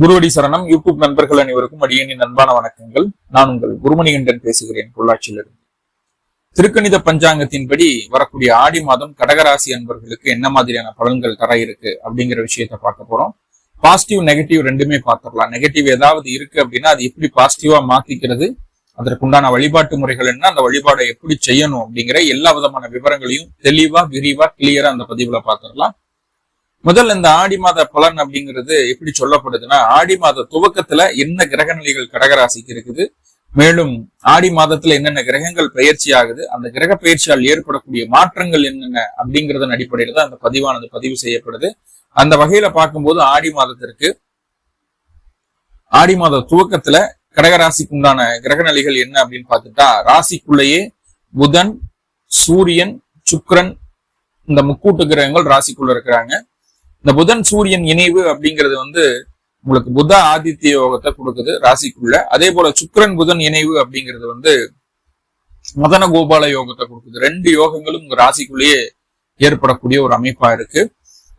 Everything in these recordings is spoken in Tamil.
குருவடி சரணம். யூடியூப் நண்பர்கள் அனைவருக்கும் அடியனின் அன்பான வணக்கங்கள். நான் உங்கள் குருமணிகண்டன் பேசுகிறேன் பொள்ளாச்சியிலிருந்து. திருக்கணித பஞ்சாங்கத்தின்படி வரக்கூடிய ஆடி மாதம் கடகராசி அன்பர்களுக்கு என்ன மாதிரியான பலன்கள் தர இருக்கு அப்படிங்கிற விஷயத்த பார்க்க போறோம். பாசிட்டிவ் நெகட்டிவ் ரெண்டுமே பார்த்துடலாம். நெகட்டிவ் ஏதாவது இருக்கு அப்படின்னா அது எப்படி பாசிட்டிவா மாத்திக்கிறது அதற்குண்டான வழிபாட்டு முறைகள் என்ன அந்த வழிபாடை எப்படி செய்யணும் அப்படிங்கிற எல்லா விதமான விவரங்களையும் தெளிவா விரிவா கிளியரா அந்த பதிவுல பார்த்துடலாம். முதல்ல இந்த ஆடி மாத பலன் அப்படிங்கிறது எப்படி சொல்லப்படுதுன்னா ஆடி மாத துவக்கத்துல என்ன கிரக நிலைகள் கடகராசிக்கு இருக்குது மேலும் ஆடி மாதத்துல என்னென்ன கிரகங்கள் பயிற்சி ஆகுது அந்த கிரக பயிற்சியால் ஏற்படக்கூடிய மாற்றங்கள் என்னென்ன அப்படிங்கறதன் அடிப்படையில தான் அந்த பதிவானது பதிவு செய்யப்படுது. அந்த வகையில பார்க்கும்போது ஆடி மாதத்திற்கு ஆடி மாத துவக்கத்துல கடகராசிக்கு உண்டான கிரக நிலைகள் என்ன அப்படின்னு பார்த்துட்டா ராசிக்குள்ளேயே புதன் சூரியன் சுக்ரன் இந்த முக்கூட்டு கிரகங்கள் ராசிக்குள்ள இருக்கிறாங்க. இந்த புதன் சூரியன் இணைவு அப்படிங்கிறது வந்து உங்களுக்கு புத ஆதித்ய யோகத்தை கொடுக்குது ராசிக்குள்ள. அதே போல சுக்கிரன் புதன் இணைவு அப்படிங்கிறது வந்து மதன கோபால யோகத்தை கொடுக்குது. ரெண்டு யோகங்களும் உங்க ராசிக்குள்ளேயே ஏற்படக்கூடிய ஒரு அமைப்பா இருக்கு.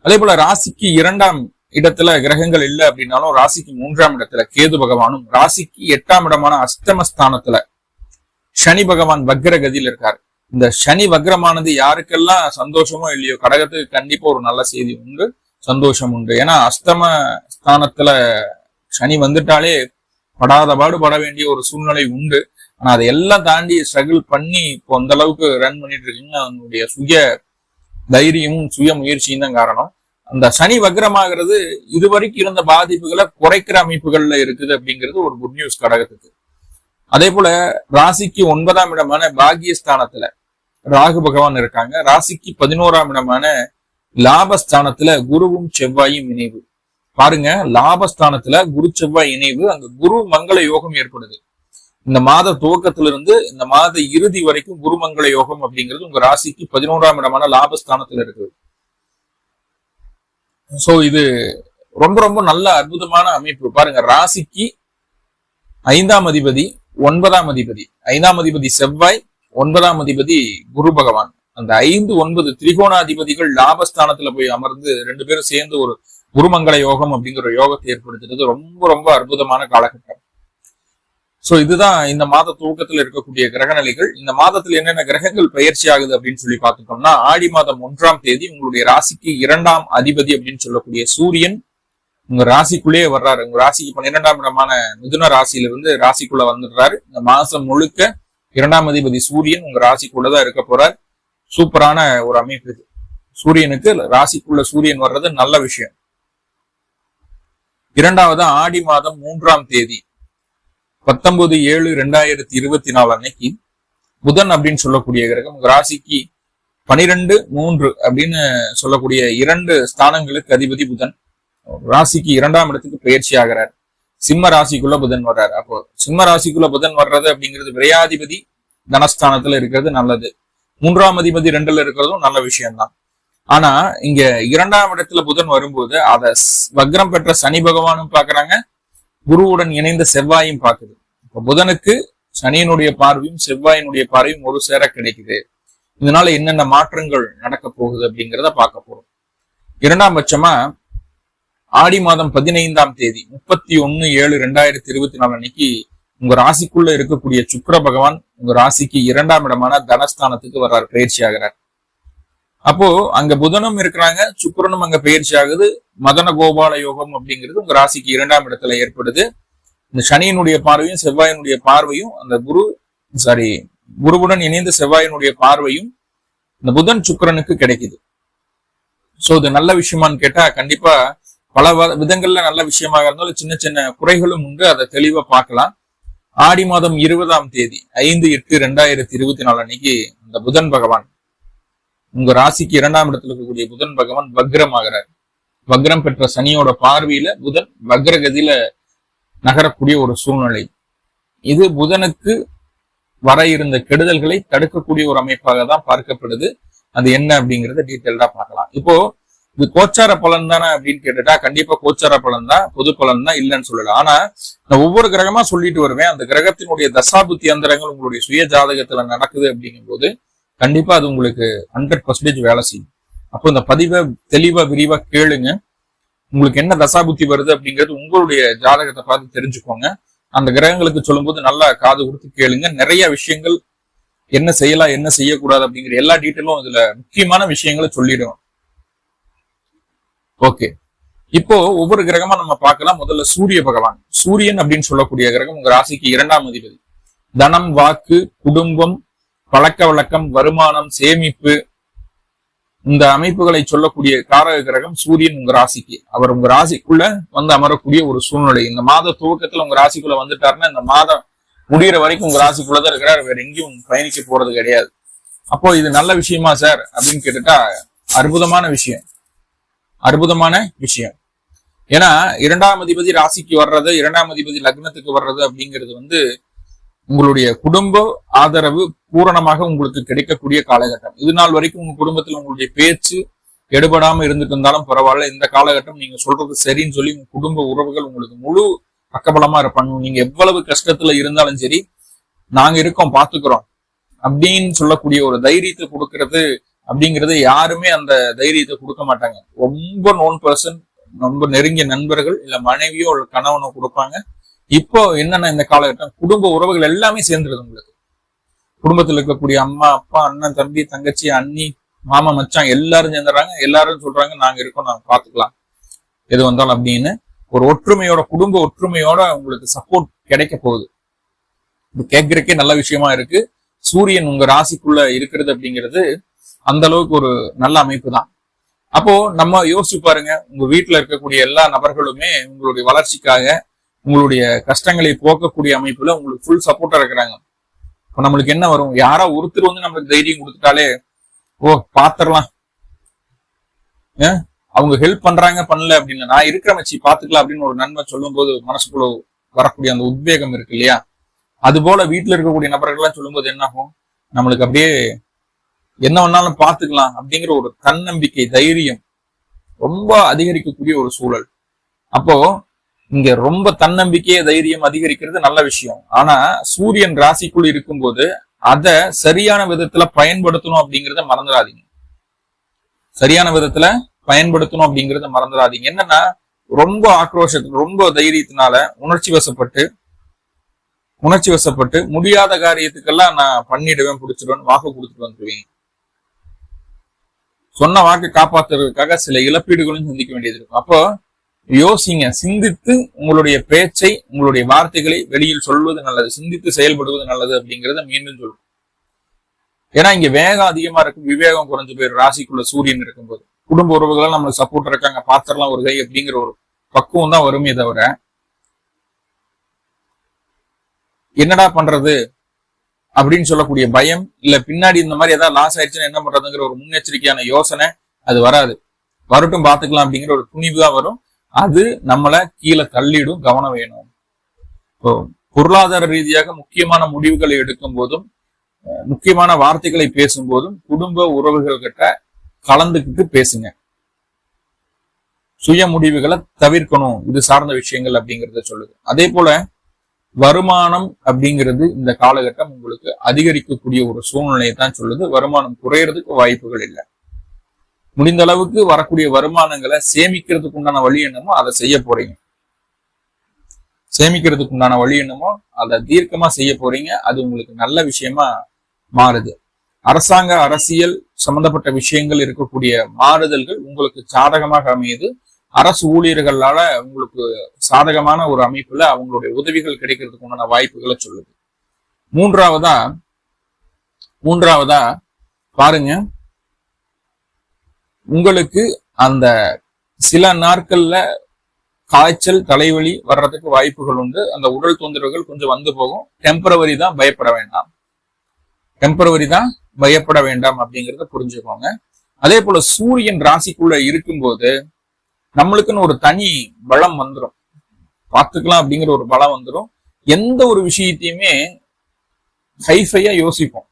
அதே போல ராசிக்கு இரண்டாம் இடத்துல கிரகங்கள் இல்லை அப்படின்னாலும் ராசிக்கு மூன்றாம் இடத்துல கேது பகவானும் ராசிக்கு எட்டாம் இடமான அஷ்டமஸ்தானத்துல சனி பகவான் வக்ர கதியில் இருக்காரு. இந்த சனி வக்ரமானது யாருக்கெல்லாம் சந்தோஷமோ இல்லையோ கடகத்துக்கு கண்டிப்பா ஒரு நல்ல செய்தி உண்டு. சந்தோஷம் உண்டு. ஏன்னா அஸ்தம ஸ்தானத்துல சனி வந்துட்டாலே படாத பாடு பட வேண்டிய ஒரு சூழ்நிலை உண்டு. ஆனா அதை எல்லாம் தாண்டி ஸ்ட்ரகிள் பண்ணி இப்போ அந்த அளவுக்கு ரன் பண்ணிட்டு இருக்கீங்க அவனுடைய சுய தைரியமும் சுய முயற்சியும் தான் காரணம். அந்த சனி வக்ரமாகிறது இதுவரைக்கும் இருந்த பாதிப்புகளை குறைக்கிற அமைப்புகள்ல இருக்குது அப்படிங்கிறது ஒரு குட் நியூஸ் கடகத்துக்கு. அதே போல ராசிக்கு ஒன்பதாம் இடமான பாகியஸ்தானத்துல ராகு பகவான் இருக்காங்க. ராசிக்கு பதினோராம் இடமான லாபஸ்தானத்துல குருவும் செவ்வாயும் இணைவு. பாருங்க லாபஸ்தானத்துல குரு செவ்வாய் இணைவு அங்க குரு மங்கள யோகம் ஏற்படுது. இந்த மாத துவக்கத்திலிருந்து இந்த மாத இறுதி வரைக்கும் குருமங்கள யோகம் அப்படிங்கிறது உங்க ராசிக்கு பதினோராம் இடமான லாபஸ்தானத்துல இருக்குது சோ இது ரொம்ப ரொம்ப நல்ல அற்புதமான அமைப்பு. பாருங்க ராசிக்கு ஐந்தாம் அதிபதி ஒன்பதாம் அதிபதி. ஐந்தாம் அதிபதி செவ்வாய் ஒன்பதாம் அதிபதி குரு பகவான். அந்த ஐந்து ஒன்பது திரிகோணாதிபதிகள் லாபஸ்தானத்துல போய் அமர்ந்து ரெண்டு பேரும் சேர்ந்து ஒரு குருமங்கல யோகம் அப்படிங்கிற யோகத்தை ஏற்படுத்துறது ரொம்ப ரொம்ப அற்புதமான காலகட்டம். சோ இதுதான் இந்த மாத துவக்கத்துல இருக்கக்கூடிய கிரக நிலைகள் இந்த மாதத்துல என்னென்ன கிரகங்கள் பயிற்சி ஆகுது அப்படின்னு சொல்லி பார்த்துட்டோம்னா ஆடி மாதம் ஒன்றாம் தேதி உங்களுடைய ராசிக்கு இரண்டாம் அதிபதி அப்படின்னு சொல்லக்கூடிய சூரியன் உங்க ராசிக்குள்ளேயே வர்றாரு. உங்க ராசிக்கு பன்னிரெண்டாம் இடமான மிதுன ராசியிலிருந்து ராசிக்குள்ள வந்துடுறாரு. இந்த மாசம் முழுக்க இரண்டாம் அதிபதி சூரியன் உங்க ராசிக்குள்ளதான் இருக்க போறார். சூப்பரான ஒரு அமைப்பு இது. சூரியனுக்கு ராசிக்குள்ள சூரியன் வர்றது நல்ல விஷயம். இரண்டாவது ஆடி மாதம் மூன்றாம் தேதி பத்தொன்பது ஏழு ரெண்டாயிரத்தி இருபத்தி நாலு அன்னைக்கு புதன் அப்படின்னு சொல்லக்கூடிய கிரகம் ராசிக்கு பனிரெண்டு மூன்று அப்படின்னு சொல்லக்கூடிய இரண்டு ஸ்தானங்களுக்கு அதிபதி புதன். ராசிக்கு இரண்டாம் இடத்துக்கு பயிற்சி ஆகிறார். சிம்ம ராசிக்குள்ள புதன் வர்றார். அப்போ சிம்ம ராசிக்குள்ள புதன் வர்றது அப்படிங்கிறது விரையாதிபதி தனஸ்தானத்துல இருக்கிறது நல்லது. மூன்றாம் அதிபதி ரெண்டுல இருக்கிறதும் நல்ல விஷயம்தான். ஆனா இங்க இரண்டாம் இடத்துல புதன் வரும்போது அத வக்ரம் பெற்ற சனி பகவானும் பாக்குறாங்க. குருவுடன் இணைந்த செவ்வாயும் பாக்குது. இப்ப புதனுக்கு சனியினுடைய பார்வையும் செவ்வாயினுடைய பார்வையும் ஒரு சேர கிடைக்குது. இதனால என்னென்ன மாற்றங்கள் நடக்க போகுது அப்படிங்கிறத பார்க்க போறோம். இரண்டாம் பட்சமா ஆடி மாதம் பதினைந்தாம் தேதி முப்பத்தி ஒன்னு ஏழு ரெண்டாயிரத்தி இருபத்தி நாலு அன்னைக்கு உங்க ராசிக்குள்ள இருக்கக்கூடிய சுக்கர பகவான் உங்க ராசிக்கு இரண்டாம் இடமான தனஸ்தானத்துக்கு வர்றார் பயிற்சி ஆகிறார். அப்போ அங்க புதனும் இருக்கிறாங்க சுக்கரனும் அங்க பயிற்சி ஆகுது. மதன கோபால யோகம் அப்படிங்கிறது உங்க ராசிக்கு இரண்டாம் இடத்துல ஏற்படுது. இந்த சனியினுடைய பார்வையும் செவ்வாயினுடைய பார்வையும் அந்த குரு சாரி குருவுடன் இணைந்த செவ்வாயினுடைய பார்வையும் இந்த புதன் சுக்கரனுக்கு கிடைக்குது. சோ இது நல்ல விஷயமான்னு கேட்டா கண்டிப்பா பல விதங்கள்ல நல்ல விஷயமாக இருந்தாலும் சின்ன சின்ன குறைகளும் உண்டு. அதை தெளிவா பார்க்கலாம். ஆடி மாதம் இருபதாம் தேதி ஐந்து எட்டு ரெண்டாயிரத்தி இருபத்தி நாலு அன்னைக்கு இந்த புதன் பகவான் உங்க ராசிக்கு இரண்டாம் இடத்துல இருக்கக்கூடிய புதன் பகவான் வக்ரம் ஆகிறார் வக்ரம் பெற்ற சனியோட பார்வையில புதன் வக்ரகதியில நகரக்கூடிய ஒரு சூழ்நிலை. இது புதனுக்கு வர இருந்த கெடுதல்களை தடுக்கக்கூடிய ஒரு அமைப்பாக தான் பார்க்கப்படுது. அது என்ன அப்படிங்கறத டீட்டெயில்டா பார்க்கலாம். இப்போ இது கோச்சார பலன் தானே அப்படின்னு கேட்டுட்டா கண்டிப்பா கோச்சார பலன் தான் பொது பலன் தான் இல்லைன்னு சொல்லலாம் ஆனா நான் ஒவ்வொரு கிரகமா சொல்லிட்டு வருவேன். அந்த கிரகத்தினுடைய தசாபுத்தி அந்தரங்கள் உங்களுடைய சுய ஜாதகத்துல நடக்குது அப்படிங்கும் போது கண்டிப்பா அது உங்களுக்கு ஹண்ட்ரட் பர்சன்டேஜ் வேலை செய்யும். அப்போ இந்த பதிவை தெளிவா விரிவா கேளுங்க. உங்களுக்கு என்ன தசாபுத்தி வருது அப்படிங்கிறது உங்களுடைய ஜாதகத்தை பார்த்து தெரிஞ்சுக்கோங்க. அந்த கிரகங்களுக்கு சொல்லும்போது நல்லா காது கொடுத்து கேளுங்க. நிறைய விஷயங்கள் என்ன செய்யலாம் என்ன செய்யக்கூடாது அப்படிங்கிற எல்லா டீட்டெயிலும் இதுல முக்கியமான விஷயங்களை சொல்லிடுவோம் ஓகே. இப்போ ஒவ்வொரு கிரகமா நம்ம பார்க்கலாம். முதல்ல சூரிய பகவான். சூரியன் அப்படின்னு சொல்லக்கூடிய கிரகம் உங்க ராசிக்கு இரண்டாம் அதிபதி. தனம் வாக்கு குடும்பம் பழக்க வழக்கம் வருமானம் சேமிப்பு இந்த அமைப்புகளை சொல்லக்கூடிய காரக கிரகம் சூரியன் உங்க ராசிக்கு. அவர் உங்க ராசிக்குள்ள வந்து அமரக்கூடிய ஒரு சூழ்நிலை. இந்த மாத துவக்கத்துல உங்க ராசிக்குள்ள வந்துட்டாருன்னா இந்த மாதம் முடிகிற வரைக்கும் உங்க ராசிக்குள்ளதான் இருக்கிறார். வேற எங்கேயும் பயணிக்க போறது கிடையாது. அப்போ இது நல்ல விஷயமா சார் அப்படின்னு கேட்டுட்டா அற்புதமான விஷயம். அற்புதமான விஷயம். ஏன்னா இரண்டாம் அதிபதி ராசிக்கு வர்றது இரண்டாம் அதிபதி லக்னத்துக்கு வர்றது அப்படிங்கிறது வந்து உங்களுடைய குடும்ப ஆதரவு பூரணமாக உங்களுக்கு கிடைக்கக்கூடிய காலகட்டம். இது நாள் வரைக்கும் உங்க குடும்பத்துல உங்களுடைய பேச்சு எடுபடாம இருந்துட்டு இருந்தாலும் பரவாயில்ல. இந்த காலகட்டம் நீங்க சொல்றது சரின்னு சொல்லி உங்க குடும்ப உறவுகள் உங்களுக்கு முழு பக்கபலமா இருப்பாங்க. நீங்க எவ்வளவு கஷ்டத்துல இருந்தாலும் சரி நாங்க இருக்கோம் பாத்துக்கிறோம் அப்படின்னு சொல்லக்கூடிய ஒரு தைரியத்தை கொடுக்கறது அப்படிங்கறது யாருமே அந்த தைரியத்தை கொடுக்க மாட்டாங்க. ரொம்ப நோன் பர்சன் ரொம்ப நெருங்கிய நண்பர்கள் இல்ல மனைவியோ இல்ல கணவனோ கொடுப்பாங்க. இப்போ என்னன்னா இந்த காலகட்டம் குடும்ப உறவுகள் எல்லாமே சேர்ந்துருது உங்களுக்கு. குடும்பத்துல இருக்கக்கூடிய அம்மா அப்பா அண்ணன் தம்பி தங்கச்சி அண்ணி மாமா மச்சான் எல்லாரும் சேர்ந்துடுறாங்க எல்லாரும் சொல்றாங்க நாங்க இருக்கோம் நாங்க பாத்துக்கலாம். எது வந்தாலும் அப்படின்னு ஒரு ஒற்றுமையோட குடும்ப ஒற்றுமையோட உங்களுக்கு சப்போர்ட் கிடைக்க போகுது. இது கேட்கறக்கே நல்ல விஷயமா இருக்கு. சூரியன் உங்க ராசிக்குள்ள இருக்கிறது அப்படிங்கிறது அந்த அளவுக்கு ஒரு நல்ல அமைப்பு தான் அப்போ நம்ம யோசிச்சு பாருங்க உங்க வீட்டுல இருக்கக்கூடிய எல்லா நபர்களுமே உங்களுடைய வளர்ச்சிக்காக உங்களுடைய கஷ்டங்களை போக்கக்கூடிய அமைப்புல உங்களுக்கு ஃபுல் சப்போர்ட்டா இருக்கிறாங்க. இப்போ நம்மளுக்கு என்ன வரும்? யாரோ ஒருத்தர் வந்து நம்மளுக்கு தைரியம் கொடுத்துட்டாலே ஓ பாத்திரலாம். அவங்க ஹெல்ப் பண்றாங்க பண்ணல அப்படின்னு நான் இருக்கிற மச்சி பாத்துக்கலாம் அப்படின்னு ஒரு நன்மை சொல்லும் போது மனசுக்குள்ள வரக்கூடிய அந்த உத்வேகம் இருக்கு இல்லையா? அது போல வீட்டுல இருக்கக்கூடிய நபர்கள்லாம் சொல்லும்போது என்ன ஆகும்? நம்மளுக்கு அப்படியே என்ன வேணாலும் பாத்துக்கலாம் அப்படிங்கிற ஒரு தன்னம்பிக்கை தைரியம் ரொம்ப அதிகரிக்கக்கூடிய ஒரு சூழல். அப்போ இங்க ரொம்ப தன்னம்பிக்கைய தைரியம் அதிகரிக்கிறது நல்ல விஷயம். ஆனா சூரியன் ராசிக்குள் இருக்கும்போது அத சரியான விதத்துல பயன்படுத்தணும் அப்படிங்கறத மறந்துடாதீங்க. சரியான விதத்துல பயன்படுத்தணும் அப்படிங்கறத மறந்துடாதீங்க. என்னன்னா ரொம்ப ஆக்ரோஷத்து ரொம்ப தைரியத்தினால உணர்ச்சி வசப்பட்டு உணர்ச்சி வசப்பட்டு முடியாத காரியத்துக்கெல்லாம் நான் பண்ணிடுவேன் பிடிச்சிடுவேன் வாக்கு கொடுத்துட்டு வந்துடுவேன் சொன்ன வாக்கு காப்பாத்துறதுக்காக சில இழப்பீடுகளும் சந்திக்க வேண்டியது இருக்கும். அப்போ யோசிங்க சிந்தித்து உங்களுடைய பேச்சை உங்களுடைய வார்த்தைகளை வெளியில் சொல்வது நல்லது சிந்தித்து செயல்படுவது நல்லது அப்படிங்கிறத மீண்டும் சொல்லும் ஏன்னா இங்க வேகம் அதிகமா இருக்கும் விவேகம் குறைஞ்சு போயிடும் ராசிக்குள்ள சூரியன் இருக்கும்போது. குடும்ப உறவுகள் நம்மளுக்கு சப்போர்ட் இருக்காங்க பாத்திரலாம் ஒரு கை அப்படிங்கிற ஒரு பக்குவம் தான் வருமே தவிர என்னடா பண்றது? அப்படின்னு சொல்லக்கூடிய பயம் இல்ல பின்னாடி இந்த மாதிரி ஏதாவது லாஸ் ஆயிடுச்சுன்னா என்ன பண்றதுங்கிற ஒரு முன்னெச்சரிக்கையான யோசனை அது வராது. வரட்டும் பாத்துக்கலாம் அப்படிங்கிற ஒரு துணிவு தான் வரும். அது நம்மளை கீழே தள்ளிடும் கவனம் வேணும். பொருளாதார ரீதியாக முக்கியமான முடிவுகளை எடுக்கும் போதும் முக்கியமான வார்த்தைகளை பேசும்போதும் குடும்ப உறவுகள் கிட்ட கலந்துக்கிட்டு பேசுங்க. சுய முடிவுகளை தவிர்க்கணும் இது சார்ந்த விஷயங்கள் அப்படிங்கறத சொல்லுது. அதே போல வருமானம் அப்படிங்கிறது இந்த காலகட்டம் உங்களுக்கு அதிகரிக்கக்கூடிய ஒரு சூழ்நிலையை தான் சொல்லுது. வருமானம் குறையறதுக்கு வாய்ப்புகள் இல்லை. முடிந்த அளவுக்கு வரக்கூடிய வருமானங்களை சேமிக்கிறதுக்கு உண்டான வழி என்னமோ அதை செய்ய போறீங்க. சேமிக்கிறதுக்கு உண்டான வழி என்னமோ அதை தீர்க்கமா செய்ய போறீங்க. அது உங்களுக்கு நல்ல விஷயமா மாறுது. அரசாங்க அரசியல் சம்பந்தப்பட்ட விஷயங்கள் இருக்கக்கூடிய மாறுதல்கள் உங்களுக்கு சாதகமாக அமையுது. அரசு ஊழியர்களால உங்களுக்கு சாதகமான ஒரு அமைப்புல அவங்களுடைய உதவிகள் கிடைக்கிறதுக்கு உண்டான வாய்ப்புகளை சொல்லுது. மூன்றாவதா மூன்றாவதா பாருங்க. உங்களுக்கு அந்த சில நாட்கள்ல காய்ச்சல் தலைவலி வர்றதுக்கு வாய்ப்புகள் உண்டு. அந்த உடல் தொந்தரவுகள் கொஞ்சம் வந்து போகும். டெம்பரவரி தான் பயப்பட வேண்டாம். டெம்பரவரி தான் பயப்பட வேண்டாம் அப்படிங்கிறத புரிஞ்சுக்கோங்க. அதே போல சூரியன் ராசிக்குள்ள இருக்கும்போது நம்மளுக்குன்னு ஒரு தனி பலம் வந்துடும் பார்த்துக்கலாம் அப்படிங்கிற ஒரு பலம் வந்துடும் எந்த ஒரு விஷயத்தையுமே ஹைஃபையா யோசிப்போம்.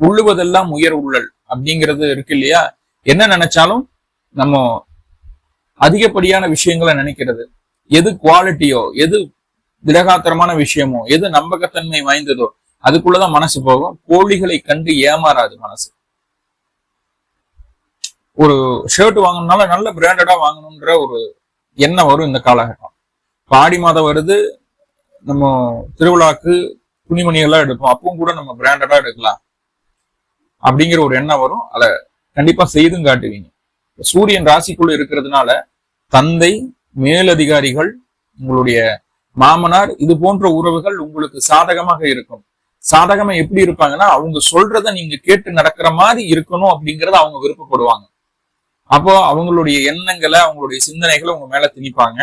உள்ளுவதெல்லாம் உயர் உள்ளல் அப்படிங்கிறது இருக்கு இல்லையா? என்ன நினைச்சாலும் நம்ம அதிகப்படியான விஷயங்களை நினைக்கிறது. எது குவாலிட்டியோ எது திடகாத்திரமான விஷயமோ எது நம்பகத்தன்மை வாய்ந்ததோ அதுக்குள்ளதான் மனசு போகும். கோழிகளை கண்டு ஏமாறாது மனசு. ஒரு ஷர்ட் வாங்கணும்னால நல்ல பிராண்டடா வாங்கணும்ன்ற ஒரு எண்ணம் வரும் இந்த காலகட்டம். இப்ப ஆடி மாதம் வருது நம்ம திருவிழாக்கு துணிமணிகள்லாம் எடுப்போம். அப்பவும் கூட நம்ம பிராண்டடா எடுக்கலாம். அப்படிங்கிற ஒரு எண்ணம் வரும். அதை கண்டிப்பா செய்தும் காட்டுவீங்க. சூரியன் ராசிக்குள்ள இருக்கிறதுனால தந்தை மேலதிகாரிகள் உங்களுடைய மாமனார் இது போன்ற உறவுகள் உங்களுக்கு சாதகமாக இருக்கும். சாதகமா எப்படி இருப்பாங்கன்னா அவங்க சொல்றத நீங்க கேட்டு நடக்கிற மாதிரி இருக்கணும் அப்படிங்கறத அவங்க விருப்பப்படுவாங்க. அப்போ அவங்களுடைய எண்ணங்களை அவங்களுடைய சிந்தனைகளை உங்க மேல திணிப்பாங்க.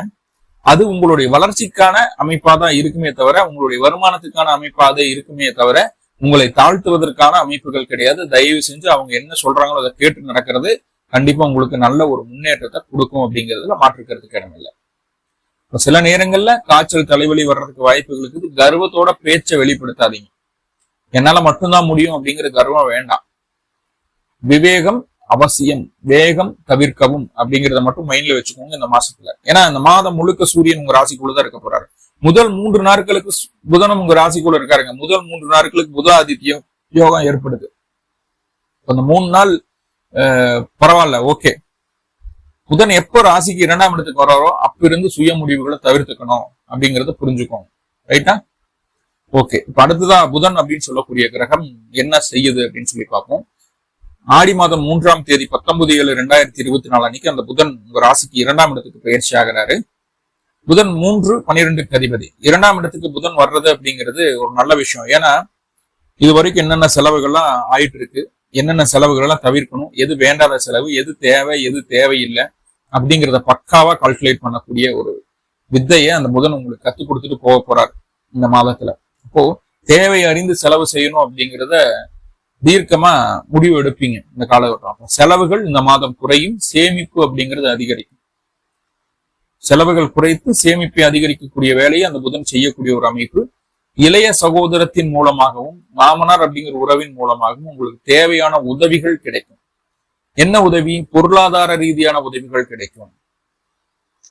அது உங்களுடைய வளர்ச்சிக்கான அமைப்பா தான் இருக்குமே தவிர உங்களுடைய வருமானத்துக்கான அமைப்பாக இருக்குமே தவிர உங்களை தாழ்த்துவதற்கான அமைப்புகள் கிடையாது. தயவு செஞ்சு அவங்க என்ன சொல்றாங்களோ அதை கேட்டு நடக்கிறது கண்டிப்பா உங்களுக்கு நல்ல ஒரு முன்னேற்றத்தை கொடுக்கும் அப்படிங்கிறதுல மாற்றுக்கிறதுக்கு இடமில்லை சில நேரங்கள்ல காய்ச்சல் தலைவலி வர்றதுக்கு வாய்ப்புகள் இருக்குது. கர்வத்தோட பேச்சை வெளிப்படுத்தாதீங்க. என்னால மட்டும்தான் முடியும் அப்படிங்கிற கர்வம் வேண்டாம். விவேகம் அவசியம் வேகம் தவிர்க்கவும் அப்படிங்கறத மட்டும் மைண்ட்ல வச்சுக்கோங்க இந்த மாசத்துல. ஏன்னா இந்த மாதம் முழுக்க சூரியன் உங்க ராசிக்குள்ளதான் இருக்க போறாரு. முதல் மூன்று நாட்களுக்கு புதனும் உங்க ராசிக்குள்ள இருக்காருங்க. முதல் மூன்று நாட்களுக்கு புத ஆதித்யம் யோகம் ஏற்படுது. அந்த மூணு நாள் பரவாயில்ல ஓகே. புதன் எப்போ ராசிக்கு இரண்டாம் இடத்துக்கு வராரோ அப்ப இருந்து சுய முடிவுகளை தவிர்த்துக்கணும் அப்படிங்கறத புரிஞ்சுக்கோங்க. ரைட்டா? ஓகே. இப்ப அடுத்ததா புதன் அப்படின்னு சொல்லக்கூடிய கிரகம் என்ன செய்யுது அப்படின்னு சொல்லி பார்ப்போம். ஆடி மாதம் மூன்றாம் தேதி பத்தொன்பது ஏழு ரெண்டாயிரத்தி இருபத்தி நாலு அன்னைக்கு அந்த புதன் உங்க ராசிக்கு இரண்டாம் இடத்துக்கு பயிற்சி ஆகிறாரு. புதன் மூன்று பன்னிரெண்டுக்கு அதிபதி. இரண்டாம் இடத்துக்கு புதன் வர்றது அப்படிங்கிறது ஒரு நல்ல விஷயம். ஏன்னா இது வரைக்கும் என்னென்ன செலவுகள்லாம் ஆயிட்டு இருக்கு என்னென்ன செலவுகள் எல்லாம் தவிர்க்கணும் எது வேண்டாத செலவு எது தேவை எது தேவையில்லை அப்படிங்கிறத பக்காவா கால்குலேட் பண்ணக்கூடிய ஒரு வித்தையை அந்த புதன் உங்களுக்கு கத்துக் கொடுத்துட்டு போக போறாரு இந்த மாதத்துல. அப்போ தேவை அறிந்து செலவு செய்யணும் அப்படிங்கிறத தீர்க்கமா முடிவு எடுப்பீங்க இந்த காலகட்டம் செலவுகள் இந்த மாதம் குறையும் சேமிப்பு அப்படிங்கிறது அதிகரிக்கும். செலவுகள் குறைத்து சேமிப்பை அதிகரிக்கக்கூடிய வேலையை அந்த புதன் செய்யக்கூடிய ஒரு அமைப்பு. இளைய சகோதரத்தின் மூலமாகவும் மாமனார் அப்படிங்கிற உறவின் மூலமாகவும் உங்களுக்கு தேவையான உதவிகள் கிடைக்கும். என்ன உதவி? பொருளாதார ரீதியான உதவிகள் கிடைக்கும்.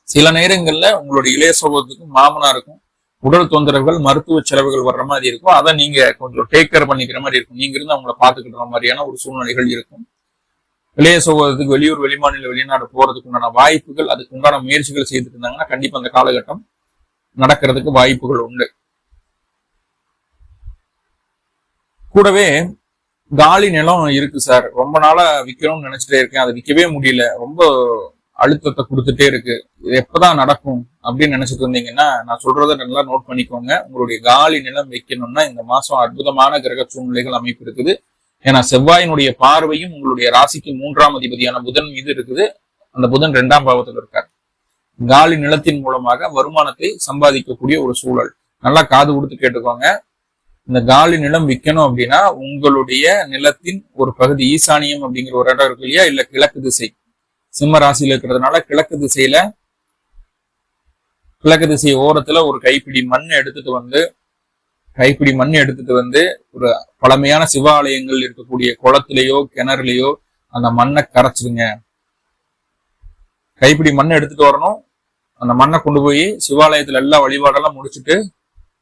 சில நேரங்கள்ல உங்களுடைய இளைய சகோதரத்துக்கும் மாமனாருக்கும் உடல் தொந்தரவுகள் மருத்துவ செலவுகள் வர்ற மாதிரி இருக்கும் அதை நீங்க கொஞ்சம் டேக் கேர் பண்ணிக்கிற மாதிரி இருக்கும். நீங்க இருந்து அவங்கள பாத்துக்கிற மாதிரியான ஒரு சூழ்நிலைகள் இருக்கும். இளைய சகோதரத்துக்கு வெளியூர் வெளிமாநில வெளிநாடு போறதுக்கு உண்டான வாய்ப்புகள் அதுக்கு உண்டான முயற்சிகள் செய்துட்டு இருந்தாங்கன்னா கண்டிப்பா அந்த காலகட்டம் நடக்கிறதுக்கு வாய்ப்புகள் உண்டு. கூடவே காலி நிலம் இருக்கு சார். ரொம்ப நாளா விற்கணும்னு நினைச்சிட்டே இருக்கேன். அதை விற்கவே முடியல. ரொம்ப அழுத்தத்தை கொடுத்துட்டே இருக்கு. இது எப்பதான் நடக்கும் அப்படின்னு நினைச்சிட்டு இருந்தீங்கன்னா நான் சொல்றத நல்லா நோட் பண்ணிக்கோங்க. உங்களுடைய காலி நிலம் வைக்கணும்னா இந்த மாசம் அற்புதமான கிரக சூழ்நிலைகள் அமைப்பு இருக்குது. ஏன்னா செவ்வாயினுடைய பார்வையும் உங்களுடைய ராசிக்கு மூன்றாம் அதிபதியான புதன் மீது இருக்குது. அந்த புதன் இரண்டாம் பாவத்தில் இருக்கார். காலி நிலத்தின் மூலமாக வருமானத்தை சம்பாதிக்கக்கூடிய ஒரு சூழல். நல்லா காது கொடுத்து கேட்டுக்கோங்க. இந்த காலி நிலம் விற்கணும் அப்படின்னா உங்களுடைய நிலத்தின் ஒரு பகுதி ஈசானியம் அப்படிங்கிற ஒரு இடம் இருக்கு இல்லையா? இல்ல கிழக்கு திசை. சிம்ம ராசியில இருக்கிறதுனால கிழக்கு திசையில கிழக்கு திசை ஓரத்துல ஒரு கைப்பிடி மண் எடுத்துட்டு வந்து கைப்பிடி மண் எடுத்துட்டு வந்து ஒரு பழமையான சிவாலயங்கள் இருக்கக்கூடிய குளத்திலேயோ கிணறுலையோ அந்த மண்ணை கரைச்சிடுங்க. கைப்பிடி மண் எடுத்துட்டு வரணும். அந்த மண்ணை கொண்டு போய் சிவாலயத்துல எல்லா வழிபாடெல்லாம் முடிச்சுட்டு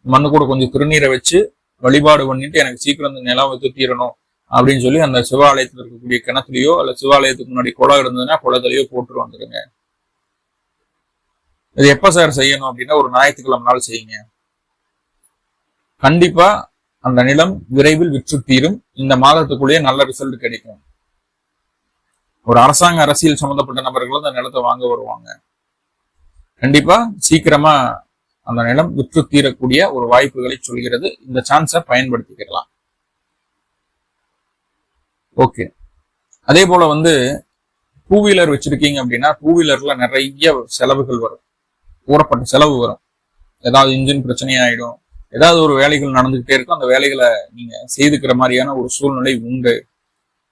மண்ணு கூட கொஞ்சம் திருநீரை வச்சு வழிபாடு பண்ணிட்டு எனக்கு சீக்கிரம் இந்த நிலம் வந்து தீரணும். அப்படின்னு சொல்லி அந்த சிவாலயத்தில் இருக்கக்கூடிய கிணத்துலயோ அல்ல சிவாலயத்துக்கு முன்னாடி குளம் இருந்ததுன்னா குளத்துலயோ போட்டு வந்துடுங்க இது எப்ப சார் செய்யணும் அப்படின்னா ஒரு ஞாயிற்றுக்கிழமை நாள் செய்யுங்க. கண்டிப்பா அந்த நிலம் விரைவில் விற்று தீரும். இந்த மாதத்துக்குள்ளேயே நல்ல ரிசல்ட் கிடைக்கும். ஒரு அரசாங்க அரசியல் சம்பந்தப்பட்ட நபர்கள் அந்த நிலத்தை வாங்க வருவாங்க. கண்டிப்பா சீக்கிரமா அந்த நிலம் விற்று தீரக்கூடிய ஒரு வாய்ப்புகளை சொல்கிறது. இந்த சான்ஸை பயன்படுத்திக்கலாம். ஓகே. அதே போல வந்து டூ வீலர் வச்சிருக்கீங்க அப்படின்னா டூ வீலர்ல நிறைய செலவுகள் வரும். கூறப்பட்ட செலவு வரும். ஏதாவது இன்ஜின் பிரச்சனையாயிடும். ஏதாவது ஒரு வேலைகள் நடந்துகிட்டே இருக்கும். அந்த வேலைகளை நீங்க செய்துக்கிற மாதிரியான ஒரு சூழ்நிலை உண்டு.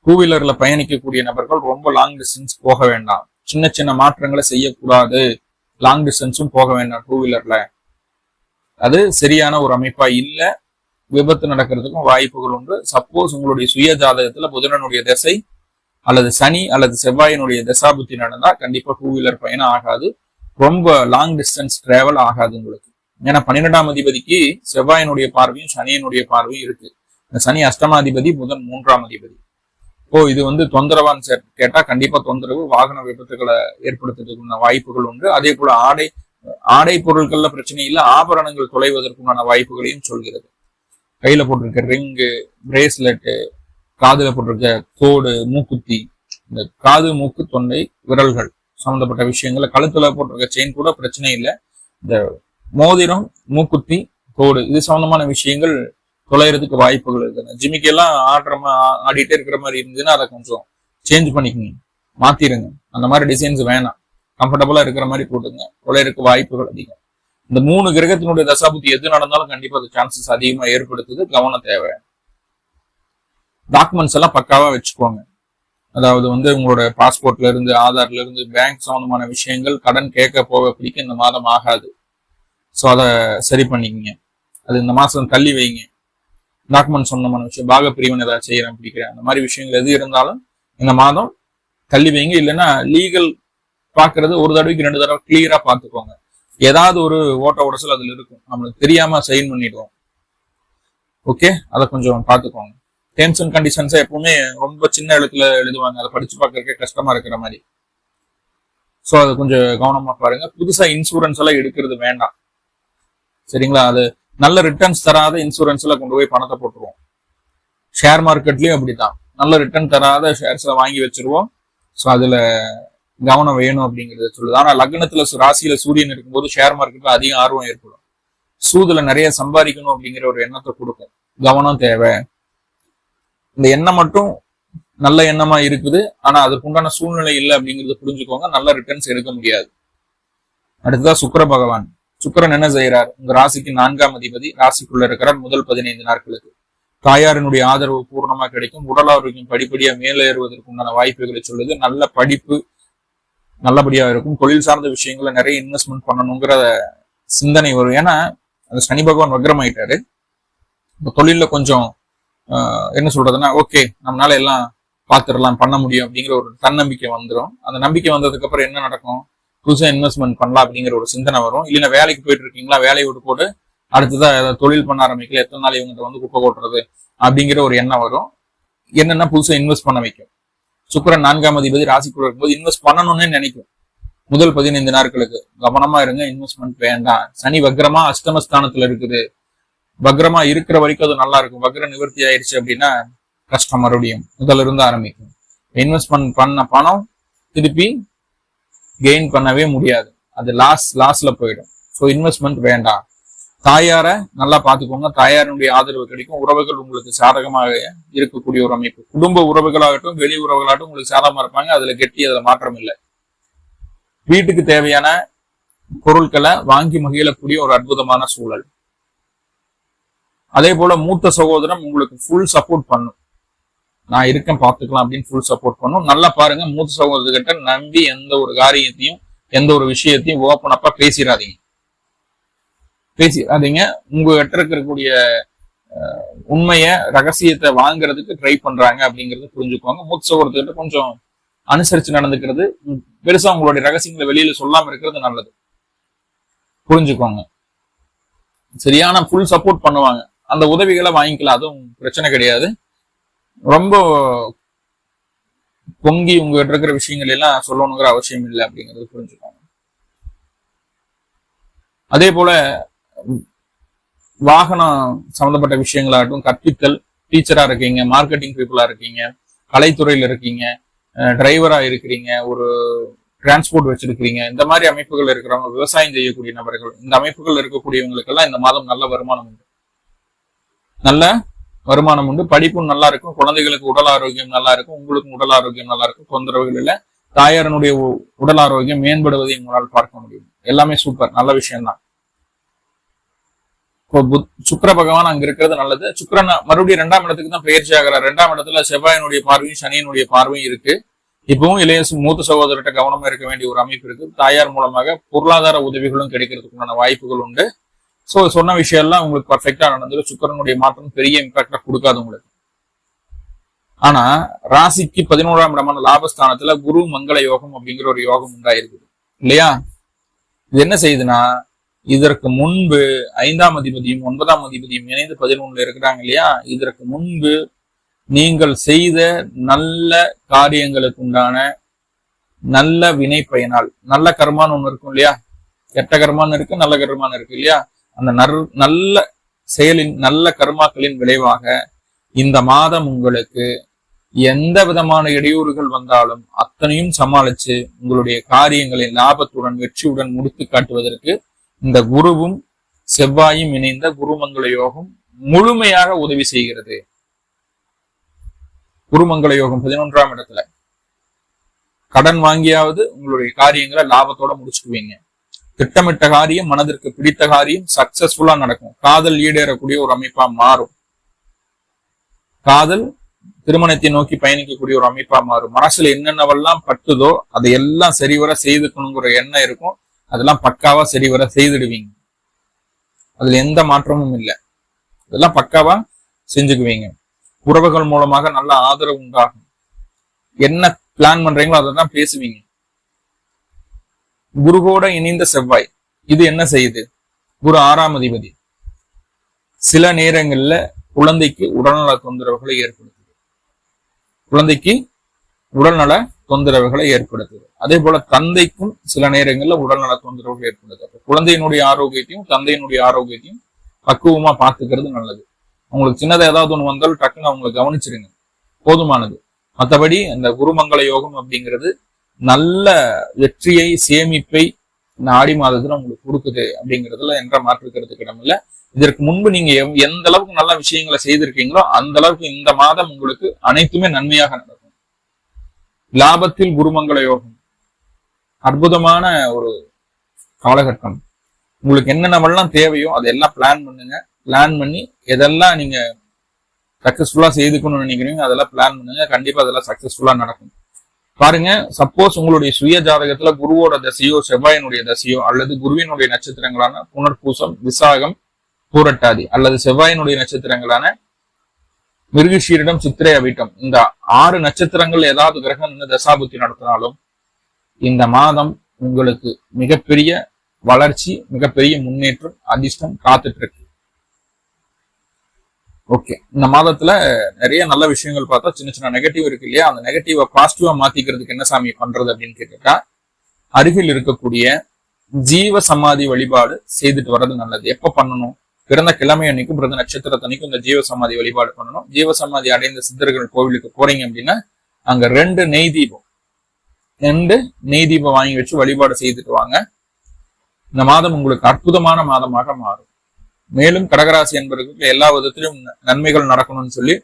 டூ வீலர்ல பயணிக்கக்கூடிய நபர்கள் ரொம்ப லாங் டிஸ்டன்ஸ் போக வேண்டாம். சின்ன சின்ன மாற்றங்களை செய்யக்கூடாது. லாங் டிஸ்டன்ஸும் போக வேண்டாம் டூ வீலர்ல அது சரியான ஒரு அமைப்பா இல்லை. விபத்து நடக்கிறதுக்கும் வாய்ப்புகள் உண்டு. சப்போஸ் உங்களுடைய சுய ஜாதகத்துல புதனனுடைய திசை அல்லது சனி அல்லது செவ்வாயினுடைய தசாபுத்தி நடந்தா கண்டிப்பா டூ வீலர் பயணம் ஆகாது. ரொம்ப லாங் டிஸ்டன்ஸ் டிராவல் ஆகாது உங்களுக்கு. ஏன்னா பன்னிரெண்டாம் அதிபதிக்கு செவ்வாயினுடைய பார்வையும் சனியினுடைய பார்வையும் இருக்கு. இந்த சனி அஷ்டமாதிபதி புதன் மூன்றாம் அதிபதி. இப்போ இது வந்து தொந்தரவான்னு கேட்டா கண்டிப்பா தொந்தரவு வாகன விபத்துகளை ஏற்படுத்துறதுக்குண்டான வாய்ப்புகள் உண்டு. அதே போல ஆடை ஆடை பொருட்கள்ல பிரச்சனை இல்லை ஆபரணங்கள் தொலைவதற்குண்டான வாய்ப்புகளையும் சொல்கிறது. கையில போட்டிருக்க ரிங்கு பிரேஸ்லெட்டு காதுல போட்டிருக்க தோடு மூக்குத்தி இந்த காது மூக்கு தொண்டை விரல்கள் சம்மந்தப்பட்ட விஷயங்கள் கழுத்துல போட்டிருக்க செயின் கூட பிரச்சனை இல்லை. இந்த மோதிரம் மூக்குத்தி தோடு இது சம்பந்தமான விஷயங்கள் தொலைறதுக்கு வாய்ப்புகள் இருக்கு. ஜிமிக்கு எல்லாம் ஆடுற ஆடிட்டே இருக்கிற மாதிரி இருந்துச்சுன்னா அதை கொஞ்சம் சேஞ்ச் பண்ணிக்கங்க. மாத்திருங்க. அந்த மாதிரி டிசைன்ஸ் வேணாம். கம்ஃபர்டபுளா இருக்கிற மாதிரி போட்டுங்க. தொலைறதுக்கு வாய்ப்புகள் அதிகம். இந்த மூணு கிரகத்தினுடைய தசாபுத்தி எது நடந்தாலும் கண்டிப்பா அது சான்சஸ் அதிகமா ஏற்படுத்துது கவனம் தேவை. டாக்குமெண்ட்ஸ் எல்லாம் பக்காவா வச்சுக்கோங்க. அதாவது வந்து உங்களோட பாஸ்போர்ட்ல இருந்து ஆதார்ல இருந்து பேங்க் சம்பந்தமான விஷயங்கள் கடன் கேட்க போக பிடிக்க இந்த மாதம் ஆகாது. ஸோ அதை சரி பண்ணிக்கங்க. அது இந்த மாசம் தள்ளி வைங்க. டாக்குமெண்ட் சம்பந்தமான விஷயம் பாக பிரிவன் ஏதாவது செய்யறேன் பிடிக்கிறேன் அந்த மாதிரி விஷயங்கள் எது இருந்தாலும் இந்த மாதம் தள்ளி வைங்க. இல்லைன்னா லீகல் பாக்குறது ஒரு தடவைக்கு ரெண்டு தடவை கிளியரா பார்த்துக்கோங்க. ஏதாவது ஒரு ஓட்ட உடசல் அதுல இருக்கும். நம்மளுக்கு தெரியாம சைன் பண்ணிடுவோம். ஓகே அதை கொஞ்சம் பார்த்துக்கோங்க. டேர்ம்ஸ் அண்ட் கண்டிஷன்ஸை எப்பவுமே ரொம்ப சின்ன எழுத்துல எழுதுவாங்க. அதை படிச்சு பார்க்கறதுக்கே கஷ்டமா இருக்கிற மாதிரி. ஸோ அதை கொஞ்சம் கவனமா பாருங்க. புதுசா இன்சூரன்ஸ் எல்லாம் எடுக்கிறது வேண்டாம். சரிங்களா? அது நல்ல ரிட்டர்ன்ஸ் தராத இன்சூரன்ஸ்ல கொண்டு போய் பணத்தை போட்டுருவோம். ஷேர் மார்க்கெட்லயும் அப்படித்தான். நல்ல ரிட்டர்ன் தராத ஷேர்ஸ்ல வாங்கி வச்சிருவோம். ஸோ அதுல கவனம் வேணும் அப்படிங்கறத சொல்லுது. ஆனா லக்னத்துல ராசியில சூரியன் இருக்கும்போது ஷேர் மார்க்கெட்ல அதிக ஆர்வம் ஏற்படும். சூதுல நிறைய சம்பாதிக்கணும் அப்படிங்கிற ஒரு எண்ணத்தை கொடுக்கும். கவனம் தேவை. இந்த எண்ணம் மட்டும் நல்ல எண்ணமா இருக்குது. ஆனா அதுக்கு உண்டான சூழ்நிலை இல்லை அப்படிங்கறத புரிஞ்சுக்கோங்க. நல்ல ரிட்டர்ன்ஸ் எடுக்க முடியாது. அடுத்ததா சுக்கர பகவான். சுக்கரன் என்ன செய்யறார் உங்க ராசிக்கு நான்காம் அதிபதி ராசிக்குள்ள இருக்கிறார் முதல் பதினைந்து நாட்களுக்கு. தாயாரினுடைய ஆதரவு பூர்ணமா கிடைக்கும். உடல் ஆரோக்கியம் படிப்படியா மேலேறுவதற்கு உண்டான வாய்ப்புகளை சொல்லுது. நல்ல படிப்பு நல்லபடியா இருக்கும். தொழில் சார்ந்த விஷயங்கள நிறைய இன்வெஸ்ட்மெண்ட் பண்ணணுங்கிற சிந்தனை வரும். ஏன்னா அந்த சனி பகவான் வக்ரமாயிட்டாரு. இப்போ தொழில்ல கொஞ்சம் ஆஹ், என்ன சொல்றதுன்னா ஓகே நம்மளால எல்லாம் பார்த்துடலாம் பண்ண முடியும் அப்படிங்கிற ஒரு தன்னம்பிக்கை வந்துடும் அந்த நம்பிக்கை வந்ததுக்கு அப்புறம் என்ன நடக்கும்? புதுசா இன்வெஸ்ட்மெண்ட் பண்ணலாம் அப்படிங்கிற ஒரு சிந்தனை வரும். இல்லைன்னா வேலைக்கு போயிட்டு இருக்கீங்களா? வேலையை விட்டு போட்டு அடுத்ததா ஏதாவது தொழில் பண்ண ஆரம்பிக்கல. எத்தனை நாள் இவங்ககிட்ட வந்து குப்பை கொட்டுறது அப்படிங்கிற ஒரு எண்ணம் வரும். என்னன்னா புதுசா இன்வெஸ்ட் பண்ண வைக்கும். சுக்கரன் நான்காம் அதிபதி ராசிக்குள்ள இருக்கும்போது இன்வெஸ்ட் பண்ணணும்னு நினைக்கும். முதல் பதினைந்து நாட்களுக்கு. கவனமா இருங்க இன்வெஸ்ட்மெண்ட் வேண்டாம். சனி வக்ரமா அஷ்டமஸ்தானத்துல இருக்குது. வக்ரமா இருக்கிற வரைக்கும் அது நல்லா இருக்கும். வக்ர நிவர்த்தி ஆயிடுச்சு அப்படின்னா கஷ்டம் மறுபடியும். முதல்ல இருந்து ஆரம்பிக்கும். இன்வெஸ்ட்மெண்ட் பண்ண பணம் திருப்பி கெயின் பண்ணவே முடியாது. அது லாஸ் லாஸ்ல போயிடும். ஸோ இன்வெஸ்ட்மெண்ட் வேண்டாம். தாயார நல்லா பார்த்துக்கோங்க. தாயாரினுடைய ஆதரவு கிடைக்கும். உறவுகள் உங்களுக்கு சாதகமாக இருக்கக்கூடிய ஒரு அமைப்பு. குடும்ப உறவுகளாகட்டும் வெளி உறவுகளாகட்டும் உங்களுக்கு சாதகமா இருப்பாங்க. அதுல கெட்டி அதுல மாற்றம் இல்லை. வீட்டுக்கு தேவையான பொருட்களை வாங்கி மகிழக்கூடிய ஒரு அற்புதமான சூழல். அதே போல மூத்த சகோதரம் உங்களுக்கு ஃபுல் சப்போர்ட் பண்ணும். நான் இருக்கேன் பார்த்துக்கலாம் அப்படின்னு ஃபுல் சப்போர்ட் பண்ணும். நல்லா பாருங்க மூத்த சகோதரர்கிட்ட நம்பி எந்த ஒரு காரியத்தையும் எந்த ஒரு விஷயத்தையும் ஓப்பன் அப்பா பேசிடாதீங்க. பேசிடாதீங்க உங்ககிட்ட இருக்கக்கூடிய உண்மைய ரகசியத்தை வாங்குறதுக்கு ட்ரை பண்றாங்க அப்படிங்கறத புரிஞ்சுக்கோங்க மூத்த சகோதரர்கிட்ட கொஞ்சம் அனுசரிச்சு நடந்துக்கிறது பெருசா உங்களுடைய ரகசியங்களை வெளியில சொல்லாம இருக்கிறது நல்லது. புரிஞ்சுக்கோங்க சரியான ஃபுல் சப்போர்ட் பண்ணுவாங்க. அந்த உதவிகளை வாங்கிக்கலாம் அதுவும் பிரச்சனை கிடையாது. ரொம்ப பொங்கி உங்ககிட்ட இருக்கிற விஷயங்கள் எல்லாம் சொல்லணுங்கிற அவசியம் இல்லை அப்படிங்கறது புரிஞ்சுக்கோங்க அதே போல வாகனம் சம்பந்தப்பட்ட விஷயங்களாகட்டும் கற்பித்தல் டீச்சரா இருக்கீங்க மார்க்கெட்டிங் பீப்புளா இருக்கீங்க கலைத்துறையில இருக்கீங்க டிரைவரா இருக்கிறீங்க ஒரு டிரான்ஸ்போர்ட் வச்சிருக்கிறீங்க இந்த மாதிரி அமைப்புகள் இருக்கிறவங்க விவசாயம் செய்யக்கூடிய நபர்கள் இந்த அமைப்புகள் இருக்கக்கூடியவங்களுக்கெல்லாம் இந்த மாதம் நல்ல வருமானம் உண்டு. நல்ல வருமானம் உண்டு. படிப்பும் நல்லா இருக்கும். குழந்தைகளுக்கு உடல் ஆரோக்கியம் நல்லா இருக்கும். உங்களுக்கும் உடல் ஆரோக்கியம் நல்லா இருக்கும். தொந்தரவுகள் இல்லை. தாயாரனுடைய உ- உடல் ஆரோக்கியம் மேம்படுவதை உங்களால் பார்க்க முடியும். எல்லாமே சூப்பர் நல்ல விஷயம்தான். சுக்கிர பகவான் அங்க இருக்கிறது நல்லது. சுக்கரன் மறுபடியும் ரெண்டாம் இடத்துக்கு தான் பயிற்சி ஆகிறார். ரெண்டாம் இடத்துல செவ்வாயினுடைய பார்வையும் சனியினுடைய பார்வையும் இருக்கு. இப்பவும் இளைய மூத்த சகோதரர்கிட்ட கவனமா இருக்க வேண்டிய ஒரு அமைப்பு இருக்கு. தாயார் மூலமாக பொருளாதார உதவிகளும் கிடைக்கிறதுக்குண்டான வாய்ப்புகள் உண்டு. சோ சொன்ன விஷயம் எல்லாம் உங்களுக்கு பர்ஃபெக்டா நடந்தது. சுக்கரனுடைய மாற்றம் பெரிய இம்பாக்டா கொடுக்காது உங்களுக்கு. ஆனா ராசிக்கு பதினோராம் இடமான லாபஸ்தானத்துல குரு மங்கள யோகம் அப்படிங்கிற ஒரு யோகம் உண்டாயிருக்குது. இல்லையா? இது என்ன செய்யுதுன்னா இதற்கு முன்பு ஐந்தாம் அதிபதியும் ஒன்பதாம் அதிபதியும் இணைந்து பதினொன்னுல இருக்கிறாங்க இல்லையா? இதற்கு முன்பு நீங்கள் செய்த நல்ல காரியங்களுக்கு உண்டான நல்ல வினை பயனால் நல்ல கர்மான்னு ஒண்ணு இருக்கும் இல்லையா? கெட்ட கர்மான்னு இருக்கு நல்ல கர்மான்னு இருக்கு இல்லையா? அந்த நர் நல்ல செயலின் நல்ல கர்மாக்களின் விளைவாக இந்த மாதம் உங்களுக்கு எந்த விதமான இடையூறுகள் வந்தாலும் அத்தனையும் சமாளிச்சு உங்களுடைய காரியங்களை லாபத்துடன் வெற்றியுடன் முடித்து காட்டுவதற்கு இந்த குருவும் செவ்வாயும் இணைந்த குருமங்கள யோகம் முழுமையாக உதவி செய்கிறது. குருமங்கள யோகம் பதினொன்றாம் இடத்துல. கடன் வாங்கியாவது உங்களுடைய காரியங்களை லாபத்தோட முடிச்சுக்குவீங்க. திட்டமிட்ட காரியம் மனதிற்கு பிடித்த காரியம் சக்சஸ்ஃபுல்லா நடக்கும். காதல் ஈடேறக்கூடிய ஒரு அமைப்பா மாறும். காதல் திருமணத்தை நோக்கி பயணிக்கக்கூடிய ஒரு அமைப்பா மாறும். மனசுல என்னென்னவெல்லாம் பட்டுதோ அதை எல்லாம் சரிவர செய்துக்கணுங்கிற எண்ணம் இருக்கும். அதெல்லாம் பக்காவா சரி வர செய்துடுவீங்க. அதுல எந்த மாற்றமும் இல்லை. அதெல்லாம் பக்காவா செஞ்சுக்குவீங்க. உறவுகள் மூலமாக நல்ல ஆதரவு உண்டாகும். என்ன பிளான் பண்றீங்களோ அதெல்லாம் பேசுவீங்க. குருவோட இணைந்த செவ்வாய் இது என்ன செய்யுது? குரு ஆறாம் அதிபதி. சில நேரங்கள்ல குழந்தைக்கு உடல்நல தொந்தரவுகளை ஏற்படுத்துது. குழந்தைக்கு உடல்நல தொந்தரவுகளை ஏற்படுத்துது. அதே போல தந்தைக்கும் சில நேரங்களில் உடல்நல தொந்தரவுகள் ஏற்படுது. குழந்தையினுடைய ஆரோக்கியத்தையும் தந்தையினுடைய ஆரோக்கியத்தையும் பக்குவமா பார்த்துக்கிறது நல்லது. உங்களுக்கு சின்னதா ஏதாவது ஒண்ணு வந்தாலும் டக்குன்னு அவங்களை கவனிச்சிருங்க. போதுமானது. மற்றபடி அந்த குருமங்கள யோகம் அப்படிங்கிறது நல்ல வெற்றியை சேமிப்பை இந்த ஆடி மாதத்துல உங்களுக்கு கொடுக்குது அப்படிங்கிறதுல என்ற மாற்றுக்கிறதுக்கு இடமில்ல இதற்கு முன்பு நீங்க எந்த அளவுக்கு நல்ல விஷயங்களை செய்திருக்கீங்களோ அந்த அளவுக்கு இந்த மாதம் உங்களுக்கு அனைத்துமே நன்மையாக நடக்கும். லாபத்தில் குருமங்கள யோகம். அற்புதமான ஒரு காலகட்டம். உங்களுக்கு என்னென்னவெல்லாம் தேவையோ அதெல்லாம் பிளான் பண்ணுங்க. பிளான் பண்ணி எதெல்லாம் நீங்க சக்சஸ்ஃபுல்லா செய்துக்கணும்னு நினைக்கிறீங்க அதெல்லாம் பிளான் பண்ணுங்க. கண்டிப்பா அதெல்லாம் சக்சஸ்ஃபுல்லா நடக்கும். பாருங்க சப்போஸ் உங்களுடைய சுய ஜாதகத்துல குருவோட தசையோ செவ்வாயினுடைய தசையோ அல்லது குருவினுடைய நட்சத்திரங்களான புனர்பூசம் விசாகம் பூரட்டாதி அல்லது செவ்வாயினுடைய நட்சத்திரங்களான மிருகஷீரிடம் சித்திரை அவிட்டம் இந்த ஆறு நட்சத்திரங்கள் ஏதாவது கிரகம் நின்று தசாபுத்தி நடத்தினாலும் இந்த மாதம் உங்களுக்கு மிகப்பெரிய வளர்ச்சி மிகப்பெரிய முன்னேற்றம் அதிர்ஷ்டம் காத்துட்டு இருக்கு ஓகே. இந்த மாதத்துல நிறைய நல்ல விஷயங்கள் பார்த்தா சின்ன சின்ன நெகட்டிவ் இருக்கு இல்லையா? அந்த நெகட்டிவை பாசிட்டிவா மாத்திக்கிறதுக்கு என்ன சாமி பண்றது அப்படின்னு கேட்டுட்டா அருகில் இருக்கக்கூடிய ஜீவ சமாதி வழிபாடு செய்துட்டு வர்றது நல்லது. எப்ப பண்ணணும்? பிறந்த கிழமை அன்னைக்கும் பிறந்த நட்சத்திரத்தன்னைக்கும் இந்த ஜீவ சமாதி வழிபாடு பண்ணணும். ஜீவ சமாதி அடைந்த சித்தர்கள் கோவிலுக்கு போறீங்க அப்படின்னா அங்க ரெண்டு நெய் தீபம். ரெண்டு நெய் தீபம் வாங்கி வச்சு வழிபாடு செய்துட்டு வாங்க. இந்த மாதம் உங்களுக்கு அற்புதமான மாதமாக மாறும். மேலும் கடகராசி என்பவர்களுக்கு எல்லா விதத்திலும் நன்மைகள் நடக்கணும்னு சொல்லி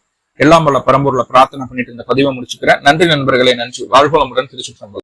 எல்லாம் பல பரம்பூர்ல பிரார்த்தனை பண்ணிட்டு இந்த பதிவை முடிச்சுக்கிறேன். நன்றி நண்பர்களே நன்றி. வாழ்வளமுடன் திருச்சி